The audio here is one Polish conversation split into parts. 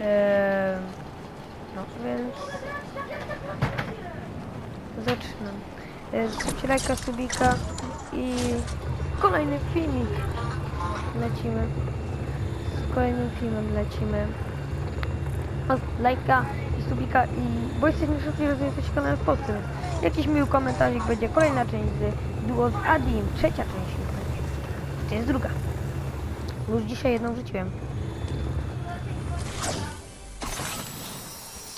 Eee, no więc. Eee, Zostawcie lajka, subika i kolejny filmik lecimy. Z kolejnym filmem lecimy. O, lajka i subika i bo jesteśmy szczęśliwi, że jesteście kanałem w Polsce. Jakiś miły komentarzyk będzie kolejna część z Duo z Adim, trzecia część. To jest druga. Już dzisiaj jedną wrzuciłem.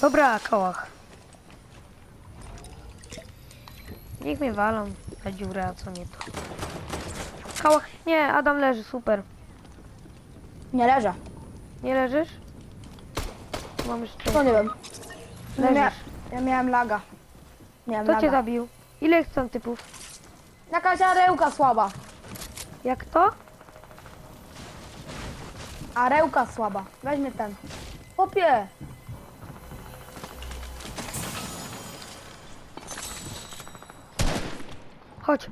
Dobra, kołach. Niech mnie walą na dziurę, a co nie to. Kołach, nie, Adam leży, super. Nie leżę. Nie leżysz? Mam jeszcze. To nie wiem. Ja, mia Leżysz. ja miałem laga. Miałem Kto cię laga. zabił? Ile jest tam typów? Jakaś arełka słaba. Jak to? Arełka słaba. Weźmy ten. Popie. Chodź.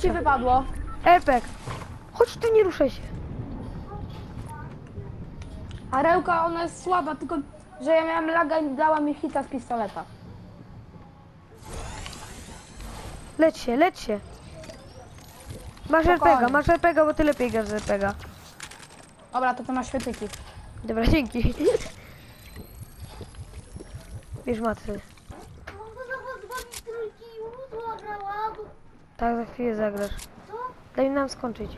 Ci wypadło? Epek. Chodź tu, nie ruszaj się. Arełka ona jest słaba, tylko że ja miałem laga i dała mi hita z pistoleta. Leć się, leć się. Masz Spokojnie. RPGa, masz RPGa, bo ty lepiej grasz z RPGa. Dobra, to ty masz świetyki. Dobra, dzięki. Bierz matry. Tak, za chwilę zagrasz. Daj nam skończyć.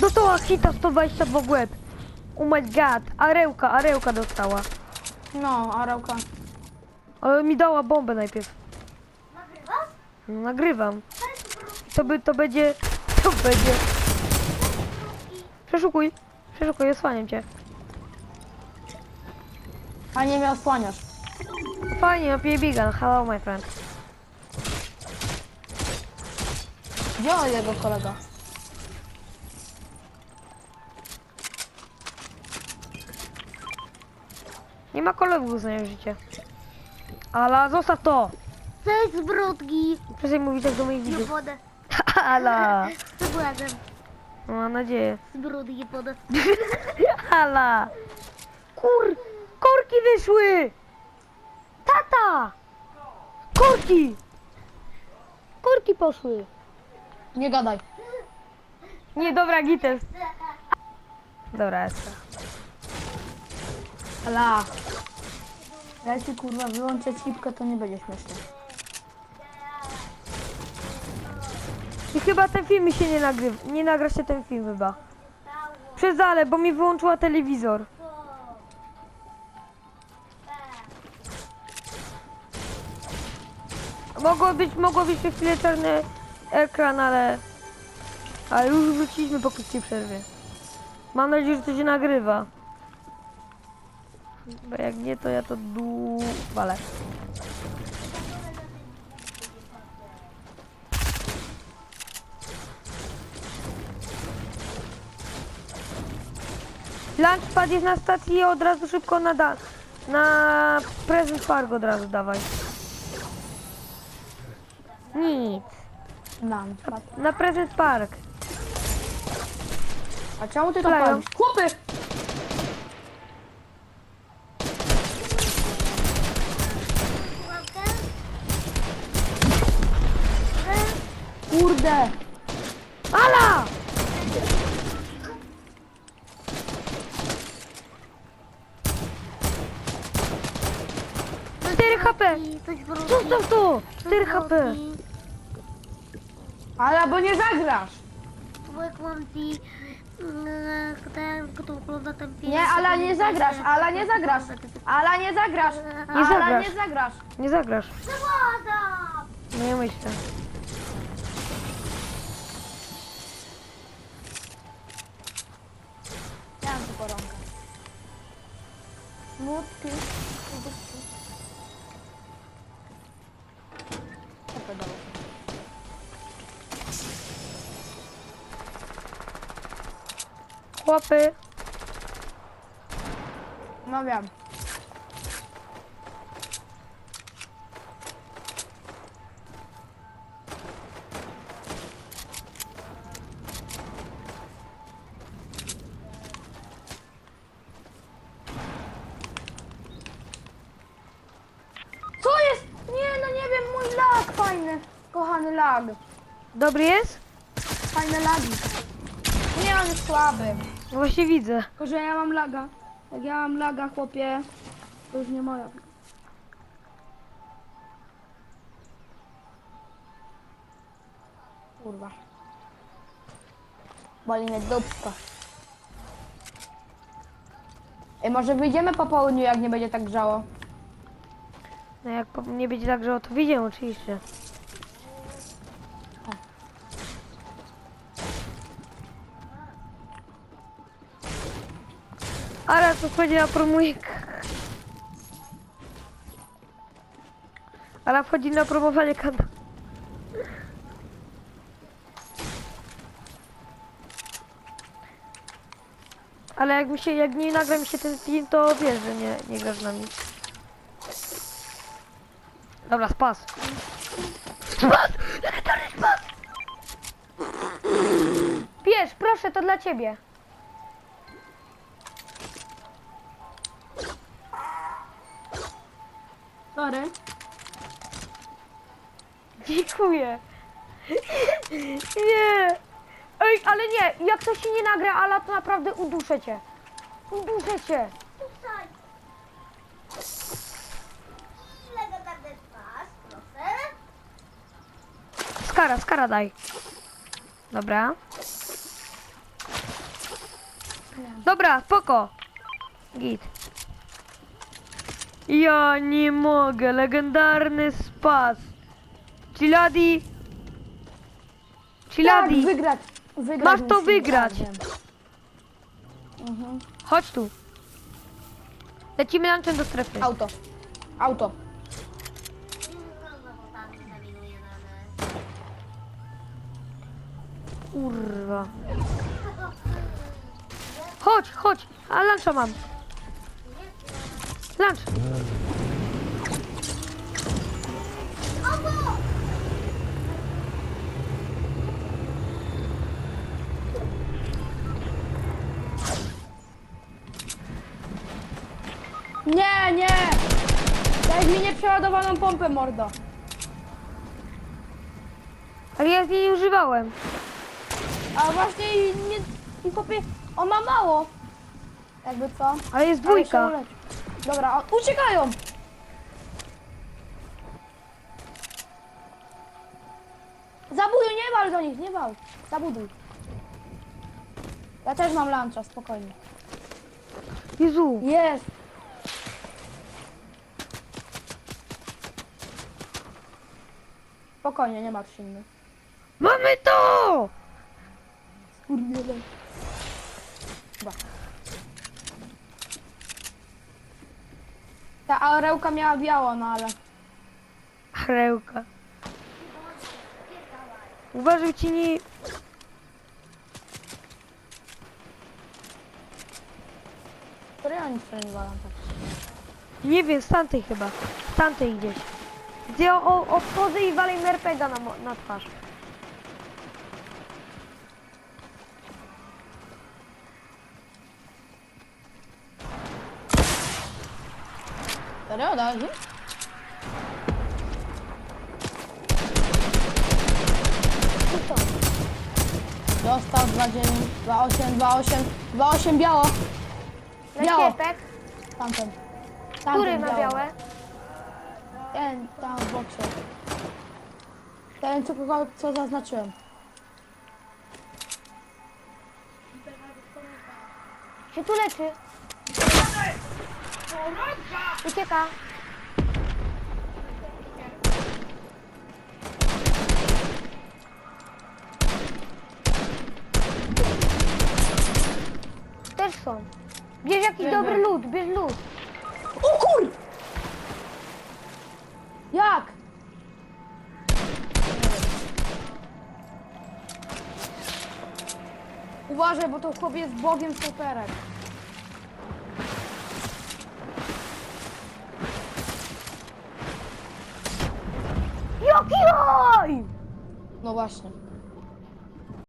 Dostała hita 122 w łeb. Oh my god, arełka, arełka dostała. No, arełka. Ale mi dała bombę najpierw. No, nagrywam. To by, to będzie, to będzie. Przeszukuj, przeszukuj, osłaniam cię. A nie mnie osłaniasz. Fajnie, napiję bigan. Hello, my friend. On jego kolega? Nie ma kolegów za życie. Ala, zostaw to! Cześć brudki. Przestań mówić tak do moich Nie widzów. podę. Ala, Z błędem. no, mam nadzieję. Z brudki nie podę. Ala! Kur... Korki wyszły! Tata! Korki! Korki poszły. Nie gadaj. Nie, dobra, gites. Dobra, jest. Ala. Ja ci kurwa wyłączę cipkę, to nie będzie śmieszne. I chyba ten film się nie nagrywa. Nie nagra się ten film chyba. Przez ale, bo mi wyłączyła telewizor. Mogło być, mogło być przez chwilę czarny ekran, ale... Ale już wróciliśmy po krótkiej przerwie. Mam nadzieję, że to się nagrywa. Bo jak nie, to ja to du... walę. Lunchpad jest na stacji i od razu szybko na da na Present Park od razu dawaj. Nam. Na Present Park. A czemu ty to Kleją. palisz? Chłopy! Kurde! Ala! Cztery HP! Brudki. Zostaw to! 4 HP! Ale bo nie zagrasz! Bo jak mam ci... mm, Ten, kto ogląda ten film... Nie, ale nie zagrasz, ale nie zagrasz! Ale nie zagrasz! Ale zagrasz. nie zagrasz! Nie zagrasz. No nie myślę. Ja mam tylko rąkę. Smutki. chłopy. No wiem. Co jest? Nie, no nie wiem, mój lag fajny. Kochany lag. Dobry jest? Fajne lagi. Nie, on jest słaby. No właśnie widzę. Tylko, że ja mam laga. Jak ja mam laga, chłopie, to już nie moja. Kurwa. Boli mnie dupsko. Ej, może wyjdziemy po południu, jak nie będzie tak grzało. No jak po- nie będzie tak, że to widzimy oczywiście. Ale to wchodzi na promuje. Ale wchodzi na promowanie kanału. Ale jak mi się, jak nie nagra mi się ten film, to wiesz, że nie, nie z nami. Dobra, spas. Spas! Legendarny spas! Bierz, proszę, to dla ciebie. Sorry. Dziękuję. Nie. Ej, ale nie, jak to się nie nagra, ale to naprawdę uduszę cię. Uduszę cię. Tutaj. I legendarny twarz, proszę. Skara, skara daj. Dobra. Dobra, spoko. Git. Ja nie mogę, legendarny spas. Chiladi. Tak, Chiladi, wygrać. wygrać Masz to musimy, wygrać. Mhm. chodź tu. Lecimy lunchem do strefy. Auto. Auto. Kurwa. Chodź, chodź. A luncha mam. Lunch. Nie, nie! Daj mi nieprzeładowaną pompę, mordo. Ale ja z niej nie używałem. A właśnie i nie... I popie... On ma mało. Jakby co? Ale jest Ale się dwójka. uleczy. Dobra, o, uciekają! Zabuduj, nie wal do nich, nie wal. Zabuduj. Ja też mam luncha, spokojnie. Jezu. Jest! Spokojnie, nie martw się inny. Mamy to! Kurwiele. Chyba. Ta aurełka miała biało, no ale... Chrełka. Uważaj ci nie... Który walam tak. Nie wiem, z tamtej chyba. Z tamtej gdzieś. Gdzie o, o, odchodzę i walę RPGa na, mo- na twarz. Serio, da się? Dostał 29, 28, 28, 28 biało. Biało. Leśniepek. Tamten. Tamten Który ma białe? Ten tam w boksie. Ten co, kogo- co zaznaczyłem. Się tu leczy. Ucieka. Też są. Bierz jakiś Bierz, dobry lód, bierz lód. O kur! Jak? Uważaj, bo to chłop jest bogiem snajperek. No właśnie.